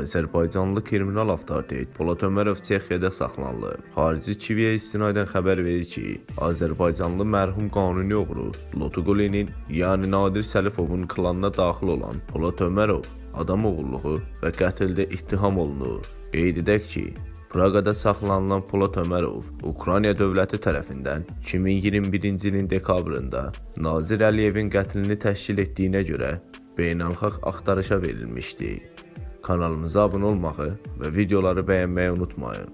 Azərbaycanlı kriminal avtoritet Polat Ömərov Çexiyada saxlanılıb. Xarici TV-yə istinadən xəbər verir ki, Azərbaycanlı mərhum qanuni oğru Lotuqulinin, yəni Nadir Səlifovun klanına daxil olan Polat Ömərov adam oğurluğu və qətldə ittiham olunur. Qeyd edək ki, Praqada saxlanılan Polat Ömərov Ukrayna dövləti tərəfindən 2021-ci ilin dekabrında Nazir Əliyevin qətlini təşkil etdiyinə görə beynəlxalq axtarışa verilmişdi. Kanalımıza abunə olmağı və videoları bəyənməyi unutmayın.